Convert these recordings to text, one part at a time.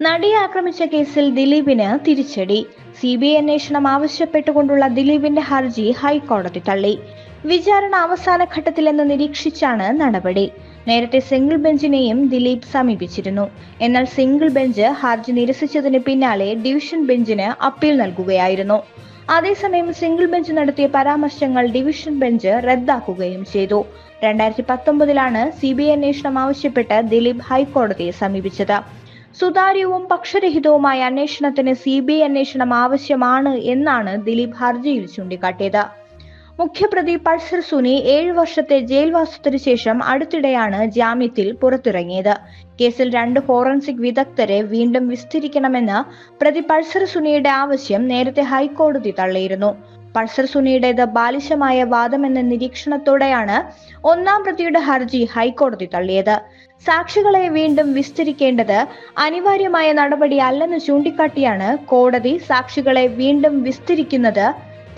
നടിയെ ആക്രമിച്ച കേസിൽ ദിലീപിന് തിരിച്ചടി. സി ബി ഐ അന്വേഷണം ആവശ്യപ്പെട്ടുകൊണ്ടുള്ള ദിലീപിന്റെ ഹർജി ഹൈക്കോടതി തള്ളി. വിചാരണ അവസാന ഘട്ടത്തിലെന്ന് നിരീക്ഷിച്ചാണ് നടപടി. നേരത്തെ സിംഗിൾ ബെഞ്ചിനെയും ദിലീപ് സമീപിച്ചിരുന്നു. എന്നാൽ സിംഗിൾ ബെഞ്ച് ഹർജി നിരസിച്ചതിന് പിന്നാലെ ഡിവിഷൻ ബെഞ്ചിന് അപ്പീൽ നൽകുകയായിരുന്നു. അതേസമയം സിംഗിൾ ബെഞ്ച് നടത്തിയ പരാമർശങ്ങൾ ഡിവിഷൻ ബെഞ്ച് റദ്ദാക്കുകയും ചെയ്തു. രണ്ടായിരത്തി പത്തൊമ്പതിലാണ് സി ബി ഐ അന്വേഷണം ആവശ്യപ്പെട്ട് ദിലീപ് ഹൈക്കോടതിയെ സമീപിച്ചത്. സുതാര്യവും പക്ഷരഹിതവുമായ അന്വേഷണത്തിന് സി ബി ഐ അന്വേഷണം ആവശ്യമാണ് എന്നാണ് ദിലീപ് ഹർജിയിൽ ചൂണ്ടിക്കാട്ടിയത്. മുഖ്യപ്രതി പൾസർ സുനി ഏഴു വർഷത്തെ ജയിൽവാസത്തിനു ശേഷം അടുത്തിടെയാണ് ജാമ്യത്തിൽ പുറത്തിറങ്ങിയത്. കേസിൽ രണ്ട് ഫോറൻസിക് വിദഗ്ധരെ വീണ്ടും വിസ്തരിക്കണമെന്ന് പ്രതി പൾസർ സുനിയുടെ ആവശ്യം നേരത്തെ ഹൈക്കോടതി തള്ളിയിരുന്നു. പൾസർ സുനിയുടേത് ബാലിശമായ വാദമെന്ന നിരീക്ഷണത്തോടെയാണ് ഒന്നാം പ്രതിയുടെ ഹർജി ഹൈക്കോടതി തള്ളിയത്. സാക്ഷികളെ വീണ്ടും വിസ്തരിക്കേണ്ടത് അനിവാര്യമായ നടപടി അല്ലെന്ന് ചൂണ്ടിക്കാട്ടിയാണ് കോടതി സാക്ഷികളെ വീണ്ടും വിസ്തരിക്കുന്നത്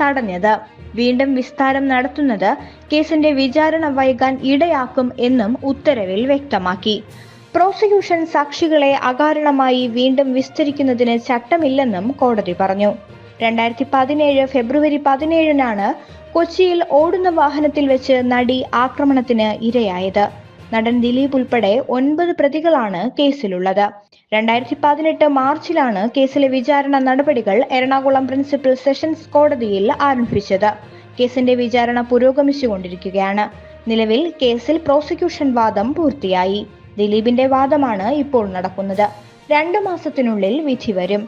തടഞ്ഞത്. വീണ്ടും വിസ്താരം നടത്തുന്നത് കേസിന്റെ വിചാരണ വൈകാൻ ഇടയാക്കും എന്നും ഉത്തരവിൽ വ്യക്തമാക്കി. പ്രോസിക്യൂഷൻ സാക്ഷികളെ അകാരണമായി വീണ്ടും വിസ്തരിക്കുന്നതിന് ചട്ടമില്ലെന്നും കോടതി പറഞ്ഞു. രണ്ടായിരത്തി പതിനേഴ് ഫെബ്രുവരി പതിനേഴിനാണ് കൊച്ചിയിൽ ഓടുന്ന വാഹനത്തിൽ വെച്ച് നടി ആക്രമണത്തിന് ഇരയായത്. നടൻ ദിലീപ് ഉൾപ്പെടെ ഒൻപത് പ്രതികളാണ് കേസിലുള്ളത്. രണ്ടായിരത്തി പതിനെട്ട് മാർച്ചിലാണ് കേസിലെ വിചാരണ നടപടികൾ എറണാകുളം പ്രിൻസിപ്പൽ സെഷൻസ് കോടതിയിൽ ആരംഭിച്ചത്. കേസിന്റെ വിചാരണ പുരോഗമിച്ചുകൊണ്ടിരിക്കുകയാണ്. നിലവിൽ കേസിൽ പ്രോസിക്യൂഷൻ വാദം പൂർത്തിയായി. ദിലീപിന്റെ വാദമാണ് ഇപ്പോൾ നടക്കുന്നത്. രണ്ടു മാസത്തിനുള്ളിൽ വിധി വരും.